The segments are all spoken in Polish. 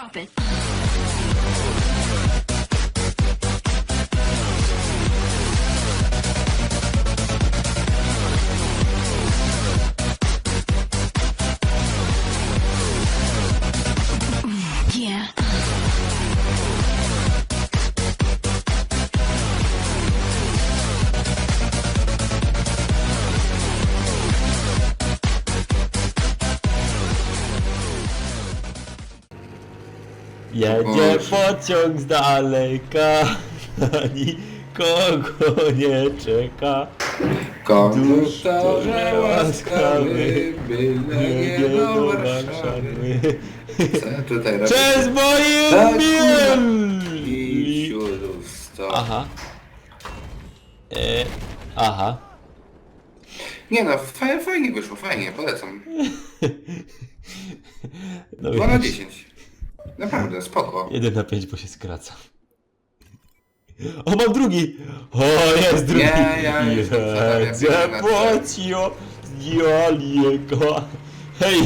Drop it. Pociąg z daleka, na nikogo nie czeka. Konduktorze łaskawy, byle nie do Warszawy. Co tutaj? Przez Tak, moim miel! I sto. Aha. E, aha. Nie no, fajnie, fajnie wyszło, fajnie, polecam. No 2 na widzisz, 10. Naprawdę, spoko. 1 na 5, bo się skraca. O, mam drugi! O, jest drugi! Nie, ja Jedzie jeden na pociąg, zdjęli go. Hej,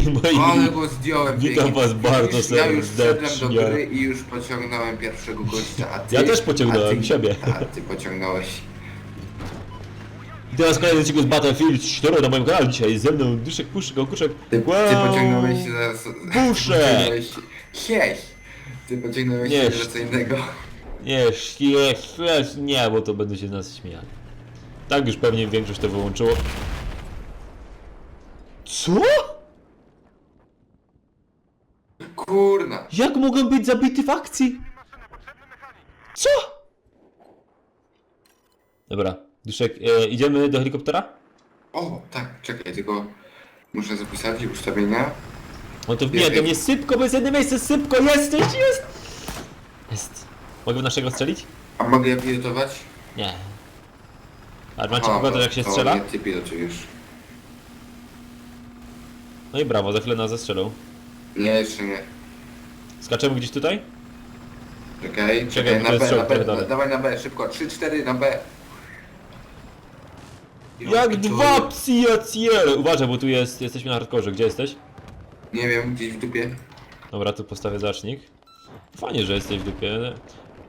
Ale moi... go zdjąłem. Witam was bardzo Już- Ja już wszedłem do serdecznie. gry i już pociągnąłem pierwszego gościa, a ty... Ja też pociągnąłem a ty, siebie. A ty pociągnąłeś. I teraz kolejny odcinek z Battlefield 4 na moim kanale dzisiaj. Ze mną Dyszek, Puszek, Okuszek. Ty, ty Wow. pociągnąłeś się zaraz... Puszek! Sieś! Ty pociągnąłeś Nie, się co innego. Nie, nie, nie, bo to będą się z nas śmiać. Tak już pewnie większość to wyłączyło. Co? Kurna. Jak mogłem być zabity w akcji? Co? Dobra, Dyszek, e, idziemy do helikoptera? O, tak, czekaj, tylko muszę zapisać ustawienia. No to wbijaj do mnie szybko, bo jest jedno miejsce, szybko, jesteś, jest! Jest. Mogę w naszego strzelić? A mogę ja pilotować? Nie. A macie Aha, pokazać jak się strzela? Nie, ty pilotujesz. No i brawo, za chwilę nas zestrzelą. Nie, jeszcze nie. Skaczemy gdzieś tutaj? Czekaj, Czekaj, bo na jest B, na szok, B, pierdolę. dawaj na B, szybko, 3-4 na B. Jak dwa psijacje! Uważaj, bo tu jest, jesteśmy na hardkorze. Gdzie jesteś? Nie wiem, gdzieś w dupie. Dobra, tu postawię zacznik. Fajnie, że jesteś w dupie.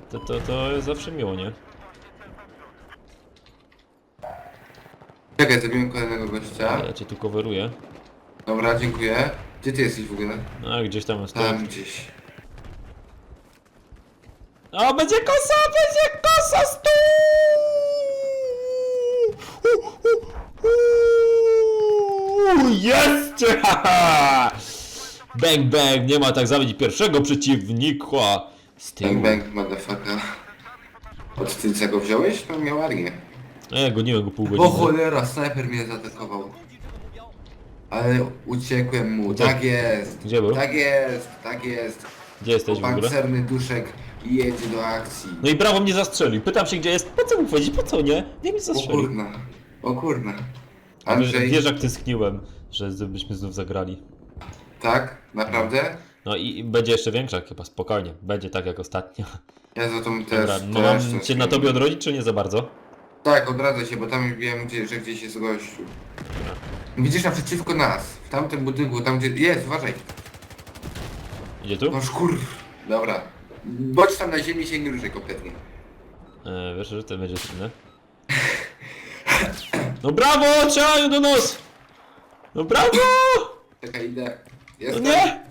To, to, to jest zawsze miło, nie? Czekaj, zrobimy kolejnego gościa. Ja cię tu coveruję. Dobra, dziękuję. Gdzie ty jesteś w ogóle? No, gdzieś tam jest. Tam gdzieś. O, będzie kosa, będzie kosa, stół! U, u, u, Jest! haha! Bang, bang, nie ma tak zabić pierwszego przeciwnika. Z tyłu. Bang bang, motherfucker. Od tylca go wziąłeś? To miał armię. A ja goniłem go pół O godziny. cholera, snajper mnie zaatakował. Ale uciekłem mu, tak jest. Gdzie był? Tak jest, tak jest. Gdzie jesteś w ogóle? Pancerny duszek jedzie do akcji. No i brawo mnie zastrzelił. Pytam się gdzie jest. Po co mu powiedzieć? Po co nie? Nie mi O zastrzelił. kurna, o kurna. Andrzej, wiesz jak tęskniłem, że byśmy znów zagrali. tak? Naprawdę? No i będzie jeszcze większa chyba, spokojnie. Będzie tak jak ostatnio. Ja za Dobra, też, no też mam to cię na tobie odrodzić, czy nie za bardzo? Tak, odradza się, bo tam wiem, gdzie, że gdzieś jest gościu. Widzisz naprzeciwko nas, w tamtym budynku, tam gdzie... Jest, uważaj. Idzie tu? No szkur. Dobra. Bądź tam na ziemi i się nie ruszaj kompletnie. E, wiesz, że to będzie trudne. No brawo, ciao do nos! No brawo! Czekaj, idę. No Jestem. nie!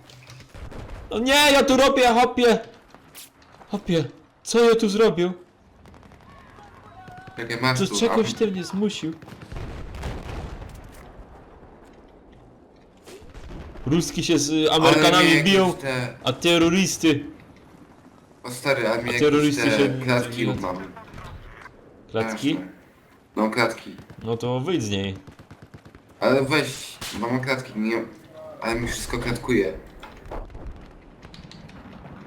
No nie, ja tu robię, hopie! Hopie, co ja tu zrobił? Czekaj, masz Do tu. czegoś ty mnie zmusił. Ruski się z ale Amerykanami mnie biją, jakieś Te... a terrorysty. O stary, ale mnie A jakieś terrorysty te się- klatki mam. Klatki? Straszne. No klatki. No to wyjdź z niej. Ale weź, mam klatki, nie... Ale mi wszystko klatkuje.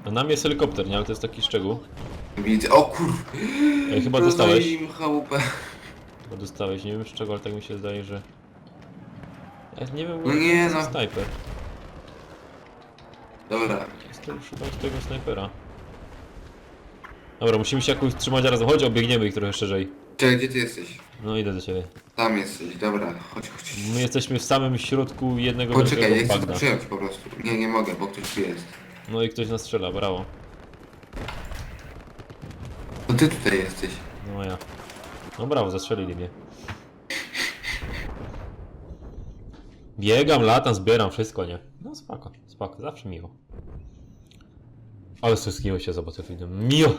A nam jest helikopter, nie? Ale to jest taki szczegół. Widzę, o kur... Ej, chyba dostałeś. Im chałupę. Chyba dostałeś, nie wiem z czego, ale tak mi się zdaje, że... Ja nie wiem, No nie, no. snajper. Dobra. Jestem szukam tego snajpera. Dobra, musimy się jakoś trzymać razem. Chodź, obiegniemy ich trochę szerzej. Czekaj, gdzie ty jesteś? No idę do ciebie. Tam jesteś, dobra, chodź, chodź. My jesteśmy w samym środku jednego Poczekaj, ja wielkiego chcę to bagna. przyjąć po prostu. Nie, nie mogę, bo ktoś tu jest. No i ktoś nas strzela, brawo. To ty tutaj jesteś. No ja. No brawo, zastrzelili mnie. Biegam, latam, zbieram wszystko, nie? No spoko, spoko, zawsze miło. Ale stęskniło się za Battlefieldem. Miło!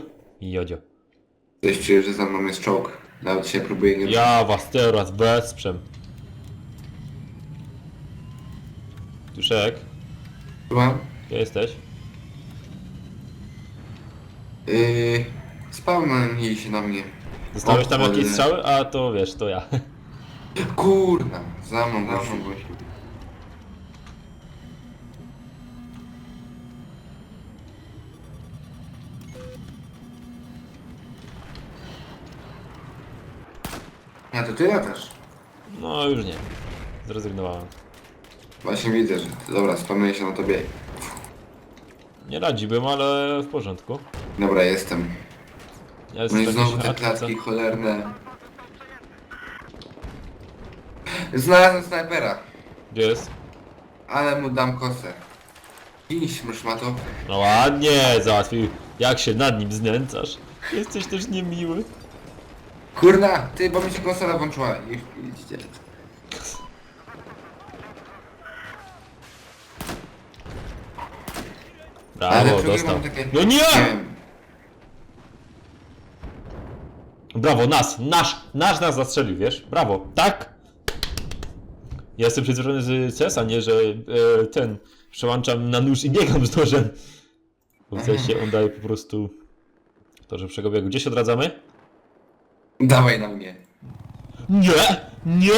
Jodzio. Coś czuję, że za mną jest czołg. Nawet się próbuję nie... Ja was teraz wesprzem. Duszek, Słucham? gdzie jesteś? Yy... Spawnij się na mnie. Dostałeś tam O, jakieś strzały? A to wiesz, to ja. Kurna, za mną, za mną gościu. Ja to ty latasz. No już nie. Zrezygnowałem. Właśnie widzę, że... Dobra, spanuję się na tobie. Nie radziłbym, ale w porządku. Dobra, jestem. Ja No i znowu te atlet, klatki cholerne. Znalazłem snajpera, Gdzie jest? ale mu dam kosę. Idź, szmato. No ładnie, załatwił. Jak się nad nim znęcasz? Jesteś też niemiły. Kurna, ty, bo mi się konsola włączyła. Idźcie. Brawo, czuję, dostał. mam takie- No nie! wiem. Brawo, nas, nasz, nasz nas zastrzelił, wiesz? Brawo, tak? Ja jestem przyzwyczajony z CS-a, nie, że e, ten, przełączam na nóż i biegam z nożem. Bo w CS-ie on daje po prostu to, że przegobiegu. Gdzie się odradzamy? Dawaj na mnie. Nie, nie,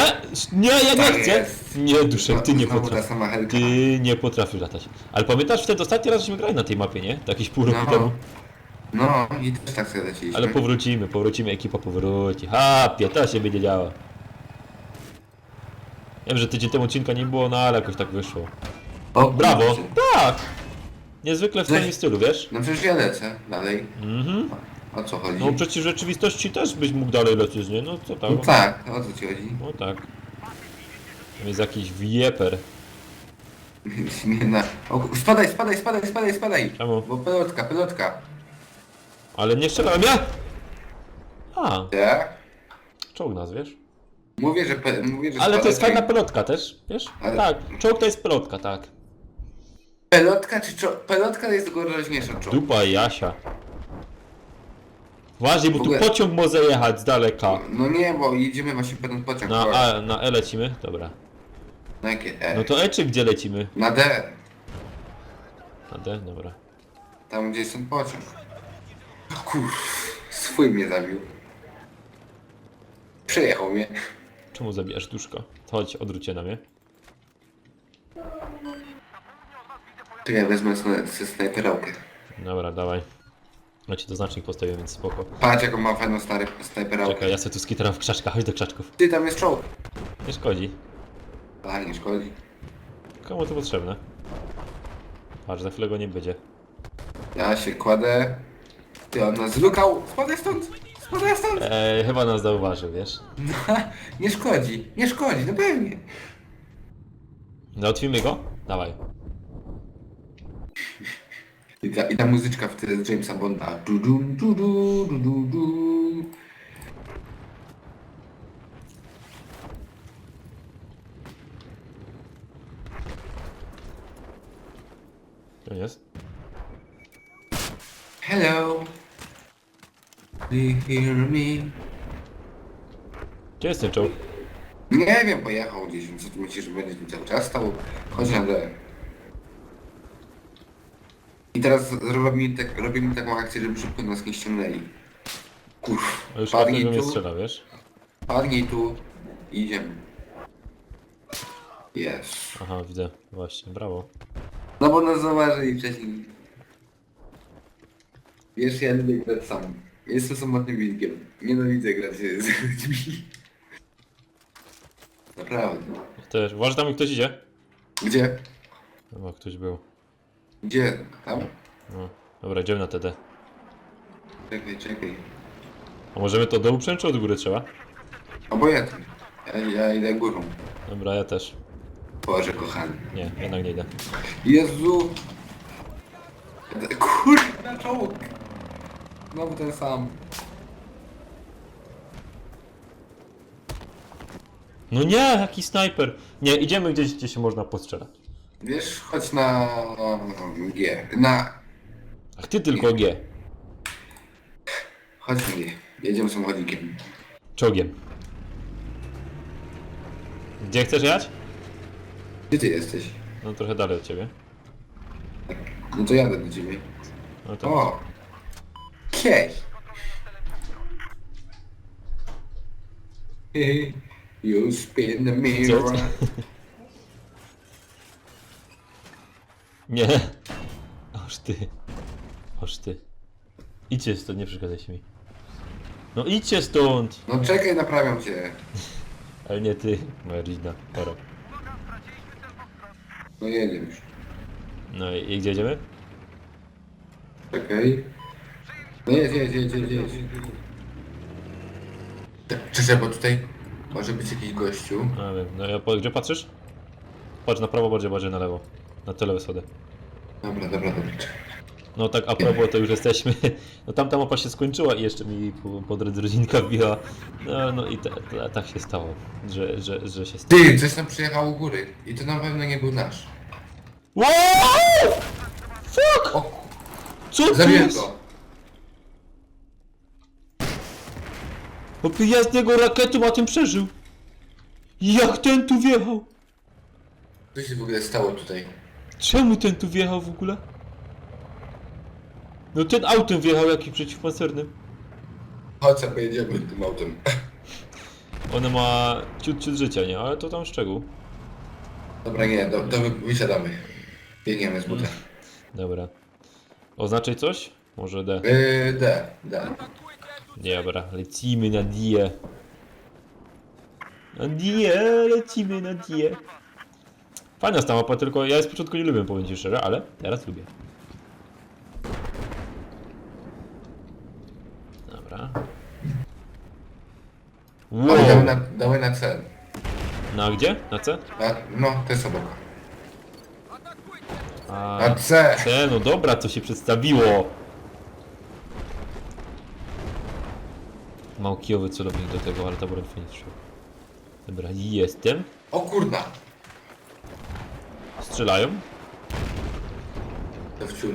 nie, ja nie Tak chcę. jest. Nie, Duszek, ty nie Znowu ta potrafisz. sama. Ty nie potrafisz latać. Ale pamiętasz wtedy ostatni raz, żeśmy grali na tej mapie, nie? To jakieś pół roku No. temu. No, i też tak sobie leciliśmy. Ale powrócimy, powrócimy, ekipa powróci. Ha, to się będzie działa. Wiem, że tydzień temu odcinka nie było, no ale jakoś tak wyszło. O, Brawo! kurczę. Tak! Niezwykle w Coś- swoim stylu, wiesz? No przecież ja lecę dalej. Mhm. O co chodzi? No przecież w rzeczywistości też byś mógł dalej lecieć, nie? No co tam? No tak, o co ci chodzi? No tak. Tam jest jakiś wieper. O, spadaj, spadaj, spadaj, spadaj, spadaj! Czemu? Bo pelotka, pelotka. Ale nie strzelałem ja! A, Tak? czołg nas, wiesz? Mówię, że... Pe... Mówię, że Ale to jest fajna pelotka też, wiesz? Ale- Tak, czołg to jest pelotka, tak. Pelotka czy czo... Pelotka jest groźniejsza od czołgu. Dupa Jasia. Uważaj, bo W tu ogóle- pociąg może jechać z daleka. No nie, bo jedziemy właśnie po ten pociąg. Na. A, na E lecimy? Dobra. Na jakie E? No to E czy gdzie lecimy? Na D. Na D? Dobra. Tam gdzie jest ten pociąg. Kur... Swój mnie zabił. Przejechał mnie. Czemu zabijasz duszko? Chodź, odwróć się na mnie. Czekaj, wezmę sna- snajperałkę. Dobra, dawaj. Ja ci to znacznik postawię, więc spoko. Patrz jaką ma fajną stary snajperałkę. Czekaj, ja sobie tu skiteram w krzaczkach, chodź do krzaczków. Ty, tam jest czołg. Nie szkodzi. A, nie szkodzi. Komu to potrzebne? Aż za chwilę go nie będzie. Ja się kładę. Ty, on nas zlukał. Spadaj stąd! Spadaj stąd! Eee, chyba nas zauważył, wiesz? nie szkodzi, nie szkodzi, no pewnie. Załatwimy go? Dawaj. I ta, i ta muzyczka wtedy z Jamesa Bonda. Du, du, du, du, du, du, du. To jest. Hello. Do you hear me? Gdzie jest ten czołg? Nie wiem, pojechał gdzieś, co ty myślisz, że będzie tu cały czas stał? Chodź na D. I teraz robimy, tak, robimy taką akcję, żeby szybko nas nie ściągnęli. Kurw, A już każdy padnij mnie tu, strzela, wiesz? padnij tu i idziemy. Jest. Aha, widzę. Właśnie, brawo. No bo nas zauważyli wcześniej. Wiesz, ja lubię grać sam. Jestem samotnym wilkiem. Nienawidzę grać z ludźmi. Naprawdę. Też. Uważaj, tam ktoś idzie. Gdzie? Chyba ktoś był. Gdzie? Tam? No. Dobra, idziemy na TD. Czekaj, czekaj. A możemy to do uprzęć, czy od góry trzeba? Obojętnie. Ja, ja idę górą. Dobra, ja też. Boże kochany. Nie, jednak nie idę. Jezu! Kurwa, czołg! Znowu ten sam. No nie, jaki snajper. Nie, idziemy gdzieś, gdzie się można postrzelać. Wiesz, chodź na G. Na... Ach, ty tylko G. Chodź na G. Jedziemy samochodzikiem. Czołgiem. Gdzie chcesz jechać? Gdzie ty jesteś? No trochę dalej od ciebie. No to jadę do ciebie. No to... O! Cześć! You spin the mirror. Co? Nie. Oż ty. Oż ty. Idźcie stąd, nie przeszkadzajcie mi. No idźcie stąd! No czekaj, naprawiam cię. Ale nie ty, moja rodzina. Pora. No jedziemy już. No i i gdzie jedziemy? Czekaj. No jedź, jedź, jedź, jedź, jedź. Czyżę, bo tutaj może być jakiś gościu. A wiem, no ja po, gdzie patrzysz? Patrz na prawo, bardziej, bardziej na lewo. Na tyle wysody. Dobra, dobra, dobra. No tak a propos, to już jesteśmy. No tamta mapa się skończyła i jeszcze mi po, po drodze rodzinka wbiła. No, no i tak się stało, że, że, że się stało. Ty, coś tam przyjechało u góry. I to na pewno nie był nasz. Wow! Fuck! O, Co to zabiłem jest? go. Chłopie, ja z niego rakietą, a ten przeżył. Jak ten tu wjechał? Co się w ogóle stało tutaj? Czemu ten tu wjechał w ogóle? No ten autem wjechał jakiś przeciwpancernym. Chodź, sobie pojedziemy tym autem. Ona ma ciut, ciut życia, nie? Ale to tam szczegół. Dobra, nie, to, to wy- wysiadamy. Biegniemy z buta. Dobra. Oznaczaj coś? Może D. Yy, D, D. Dobra, lecimy na die. Na die, lecimy na die. Fajna ta mapa, tylko ja z początku nie lubię, powiem ci szczerze, ale teraz lubię. Dobra. Wow. Dawaj Wow. na, dawaj na C. Na gdzie? Na C? Na, no, to jest obok. A, Na C! C, no dobra, to się przedstawiło. Mam kijowy celownik do tego, ale ta broń strzela. Dobra, jestem. O kurna! Strzelają. To wciul.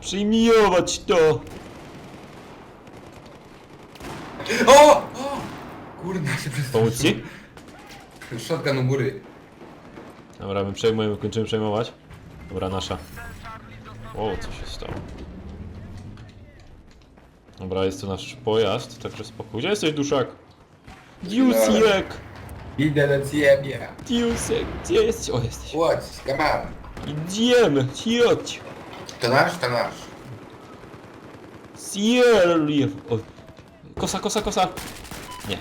Przyjmiować to! O! o! Kurna, się. Pomóc ci? Shotgun u góry. Dobra, my przejmujemy, kończymy przejmować. Dobra, nasza. O, co się stało? Dobra, jest to nasz pojazd, także spokój. Gdzie jesteś, duszak? Diusiek! Idę do ciebie. Diusek, gdzie jesteś? O, jesteś. Chodź, come on. Idziemy, chodź! To nasz, to nasz. Sierlie! O, kosa, kosa, kosa! Nie.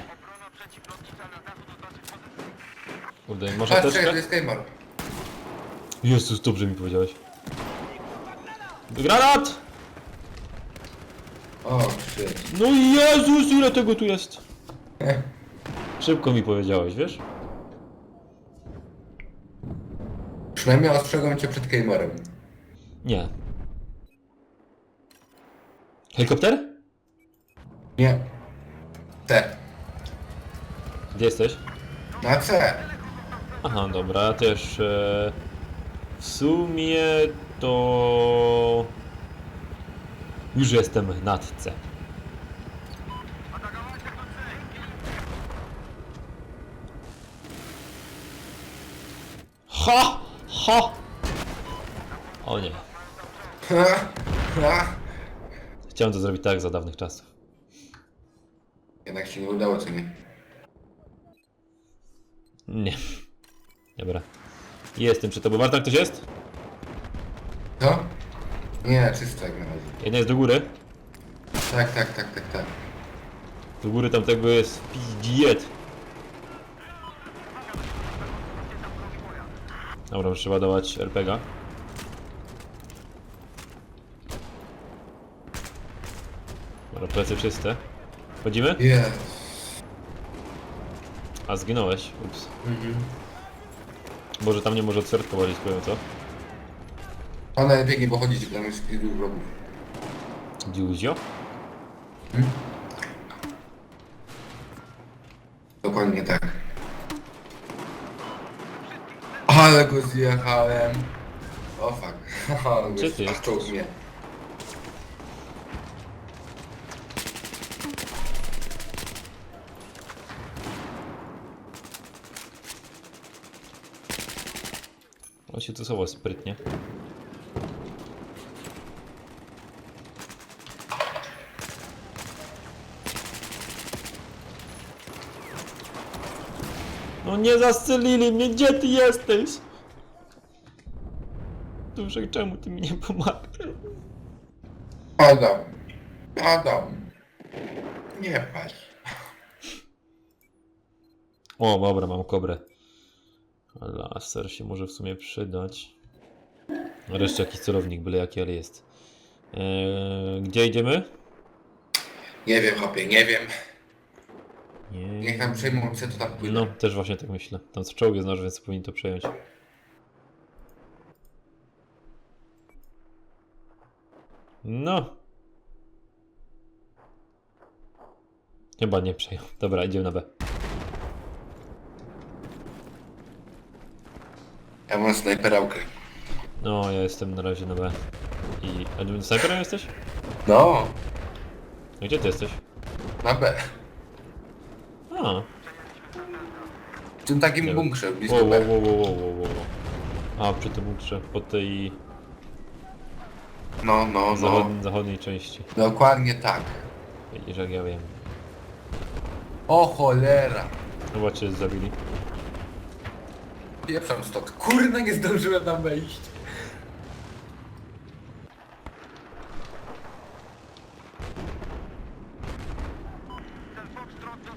Kurde, masz Patrz, czekaj, to jest Claymore. Jezus, dobrze mi powiedziałeś. Granat! O, shit. No Jezus, ile tego tu jest? Szybko mi powiedziałeś, wiesz? Przynajmniej ostrzegam cię przed Claymorem. Nie. Helikopter? Nie. C. Gdzie jesteś? Na C. Aha, dobra, też e, w sumie to już jestem nad C. Ha! Ha! O nie. Chciałem to zrobić tak za dawnych czasów. Jednak się nie udało, co nie? Nie. Dobra. Jestem przy tobie. Bartek, ktoś jest? Nie, czysto jak na razie. Jeden jest do góry. Tak, tak, tak, tak, tak. Do góry tamtego jest pizdziet. Dobra, już trzeba dawać RPGa. Dobra, plecy czyste. Chodzimy? Jest. A zginąłeś. Ups. Mhm. Może tam nie może od serca łazić, powiem co? A nawet biegnie pochodzić, tam jest kilku wrogów. Dziuzio? Dokładnie tak. Ale go zjechałem. O fuck. Gdzie ty jesteś? mnie. On się słowo sprytnie. No nie zastrzelili mnie, gdzie ty jesteś? Duszek, czemu ty mi nie pomagasz? Adam. Adam. Nie patrz. O, dobra, mam kobrę. Laser się może w sumie przydać. Reszcie jakiś celownik, byle jaki, ale jest. Eee, gdzie idziemy? Nie wiem, hopie, nie wiem. Nie. Niech nam przejmą co to tam płynie. No, też właśnie tak myślę. Tam co czołg jest nasz, więc powinien to przejąć. No. Chyba nie przejął. Dobra, idziemy na B. Ja mam snajperałkę. No, ja jestem na razie na B. I... A snajperem jesteś? No, A Gdzie ty jesteś? na B. A. W tym takim bunkrze, blisko Wow, wow, B. wow, wow, wow, wow. A, przy tym bunkrze, po tej No, no, no. zachod zachodniej części. Dokładnie tak. Widzisz, jak ja wiem. O cholera. Chyba cię zabili. Pieprzam stąd. Kurna, nie zdążyłem tam wejść.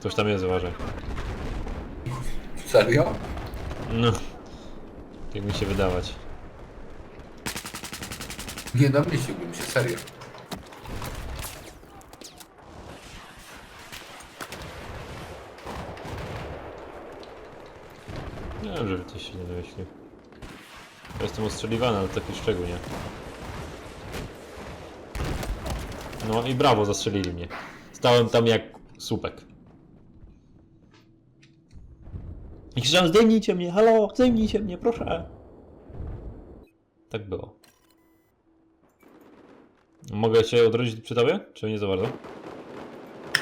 Ktoś tam jest, uważaj. Serio? No. Jak mi się wydawać. Nie domyśliłbym się, serio. Nie wiem, żeby ktoś się nie domyślił. Ja jestem ostrzeliwany, ale taki szczególnie. No i brawo, zastrzelili mnie. Stałem tam jak słupek. I krzyczałem, zdejmijcie mnie, halo, zdejmijcie mnie, proszę. Tak było. Mogę się odrodzić przy tobie? Czy nie za bardzo?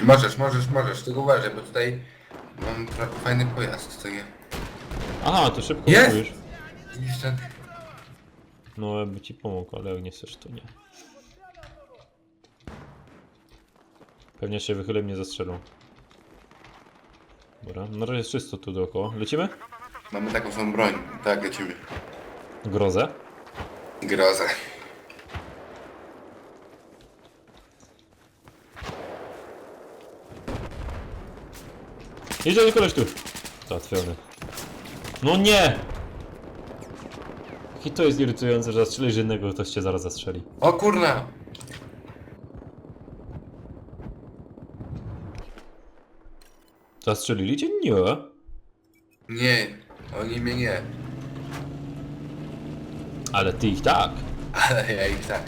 Możesz, możesz, możesz, tylko uważaj, bo tutaj mam pra- fajny pojazd, co nie? Aha, to szybko Jest! mówisz. Jeszcze... No, ja by ci pomógł, ale jak nie chcesz, to nie. Pewnie się wychylę mnie zastrzelą. Dobra, na razie jest czysto tu dookoła. Lecimy? Mamy taką samą broń. Tak, lecimy. Grozę. Grozę. Jedzie koleś tu. Załatwiony. No nie! I to jest irytujące, że zastrzelisz jednego, to cię zaraz zastrzeli. O kurna! Zastrzelili cię? Nie. Nie, oni mnie nie. Ale ty ich tak. Ale ja ich tak.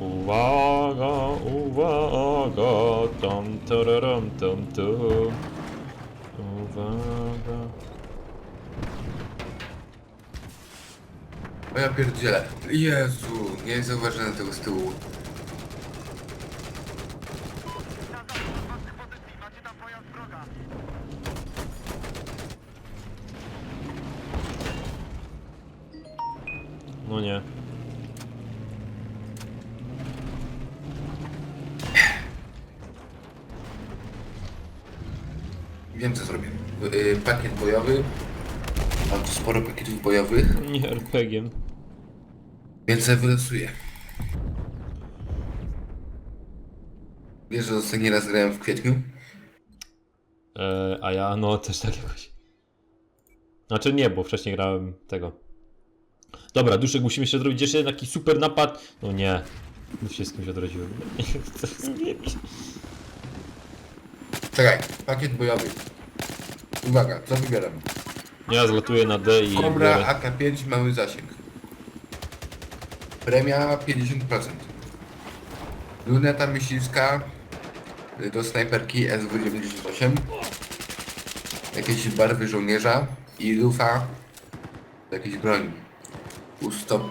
Uwaga, uwaga, tam tararam, tam tu. Uwaga. O ja pierdzielę. Jezu, nie zauważyłem tego z tyłu. No nie. Wiem co zrobię. Y, pakiet bojowy. Mam tu sporo pakietów bojowych, Nie RPG-iem. więc sobie wylosuję. Wiesz, że ostatni raz grałem w kwietniu? E, a ja, no też tak jakoś. Znaczy nie, bo wcześniej grałem tego. Dobra, Duszek, musimy jeszcze zrobić jeszcze taki super napad. No nie. Już się z kimś odrodziłem. Nie chcę zmienić. Czekaj, pakiet bojowy. Uwaga, co wybieram? Ja zlatuję na D i biorę. AK-5 mały zasięg. Premia 50%. Luneta myśliwska do snajperki SW98. Jakieś barwy żołnierza i lufa do jakiejś broni. Ustop.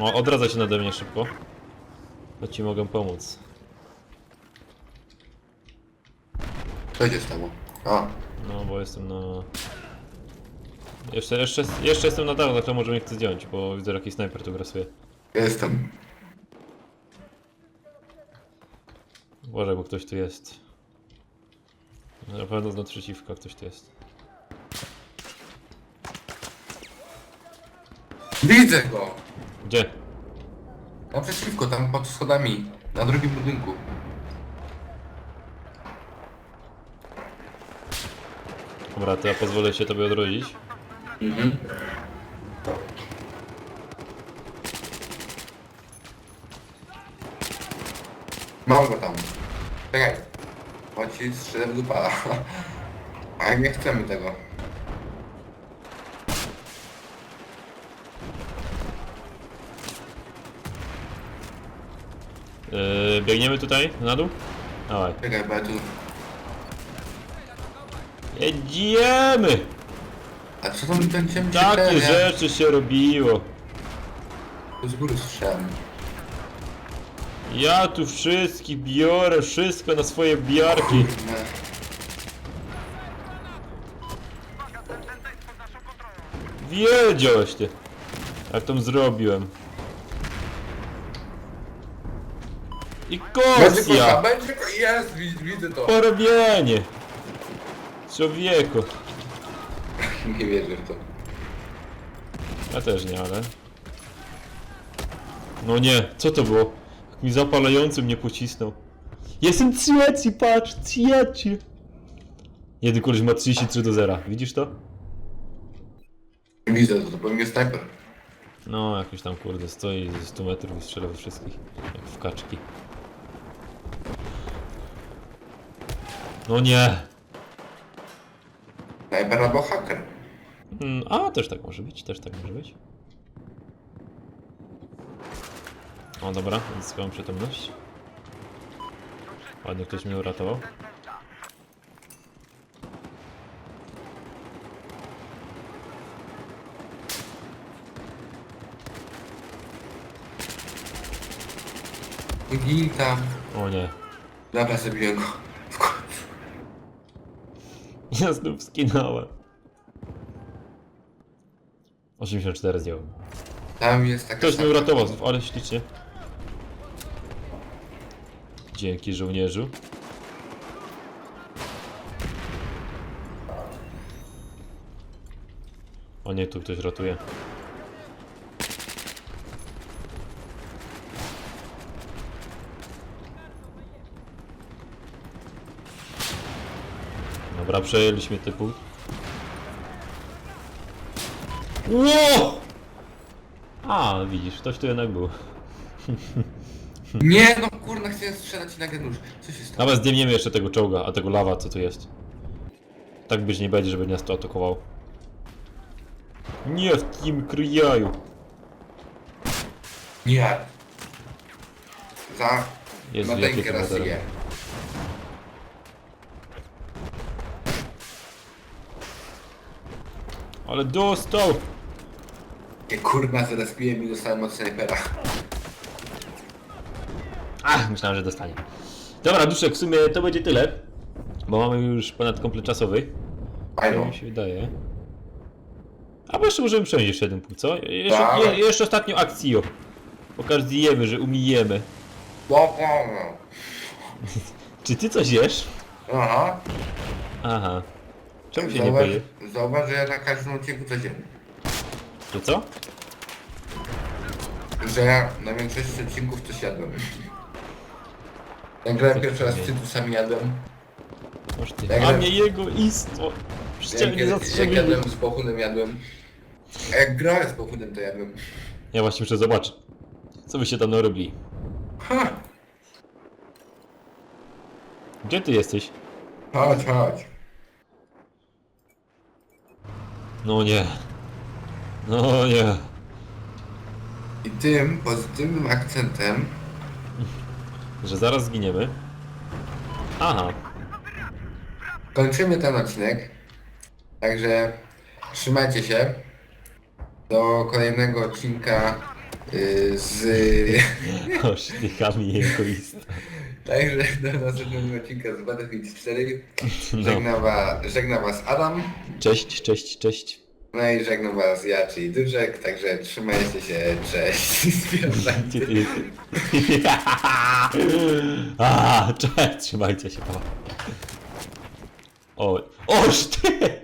O, odradza się nade mnie szybko. To ci mogę pomóc. Co się stało? O, No, bo jestem na... Jeszcze, jeszcze, jeszcze jestem na dachu, to może mnie chce zdjąć, bo widzę, że jakiś snajper tu grasuje. jestem. Uważaj, bo ktoś tu jest. Na pewno z naprzeciwka ktoś tu jest. Widzę go! Gdzie? Naprzeciwko, tam pod schodami. Na drugim budynku. Dobra, to ja pozwolę się tobie odrodzić. Mhm. Mam go tam. Czekaj. Chodź w dupa. A nie chcemy tego. Yy, biegniemy tutaj, na dół? Dawaj. Czekaj, bo ja tu... Jedziemy! A co tam będziemy Takie rzeczy się robiło. Z góry strzelam. Ja tu wszystkich biorę, wszystko na swoje biarki. Kurde. Wiedziałeś ty. Jak tam zrobiłem. I Będzie kosja! kosa, będzie ko... Jest, wi- widzę to. Porobienie! Człowieku. Nie wierzę w to. Ja też nie, ale... No nie, co to było? Jak mi zapalający mnie pocisnął. Jestem trzeci, patrz, trzeci! Jeden koleś ma 33 do 0, widzisz to? Widzę to, to pewnie snajper. No, jakiś tam kurde stoi ze 100 metrów i strzela we wszystkich, jak w kaczki. No nie! Snajper albo haker. Mm, A, też tak może być, też tak może być. O dobra, zyskałem przytomność. Ładnie ktoś mnie uratował. Gin tam. O nie. Dobra, zabiję go. Ja znów skinąłem. 84 zdjąłem. Tam jest taka Ktoś mnie uratował znów, ale ślicznie. Dzięki żołnierzu. O nie, tu ktoś ratuje. Dobra, przejęliśmy typu. Ło! A, widzisz, ktoś tu jednak był. Nie no kurna, chciałem strzelać ci na genusz. Co się stało? Nawet zdejmiemy jeszcze tego czołga, a tego lawa, co tu jest. Tak być nie będzie, żeby nas to atakował. Nie w tym kraju. Nie. Za jakie mateńkę to Rosję. modele. Ale dostał! Nie kurna, zaraz piłem i dostałem od snajpera. Ach, myślałem, że dostanie. Dobra, Duszek, w sumie to będzie tyle. Bo mamy już ponad komplet czasowy. Fajno. mi się wydaje. A bo jeszcze możemy przejąć jeszcze jeden punkt, co? Je- Jeszcze, Tak. je, jeszcze ostatnią akcję. Pokazujemy, że umijemy. Bo. Czy ty coś jesz? Aha. Aha. Czemu się nie Zauważ, boję? zauważ, że ja na każdym odcinku jem. Że co? Że ja na większości odcinków coś jadłem. Jak grałem pierwszy raz w Cytusami jadłem. Ty. Jak A mnie jego istwo. Jak, jak, jak zastrzelili. jadłem z pochudem jadłem. A jak grałem z pochudem to jadłem. Ja właśnie muszę zobaczyć. Co wy się tam narobili. Gdzie ty jesteś? Chodź, chodź. No nie. No nie. I tym pozytywnym akcentem Że zaraz zginiemy. Aha. kończymy ten odcinek. Także trzymajcie się. Do kolejnego odcinka yy, z... Chamie egoista. Także do następnego odcinka z Battlefield 4. No. Żegna was, żegna was Adam. Cześć, cześć, cześć. No i żegnam was ja, czyli Dużek. Także trzymajcie się. Cześć. Jesteś? A, cześć, trzymajcie się. pa. O, oż ty!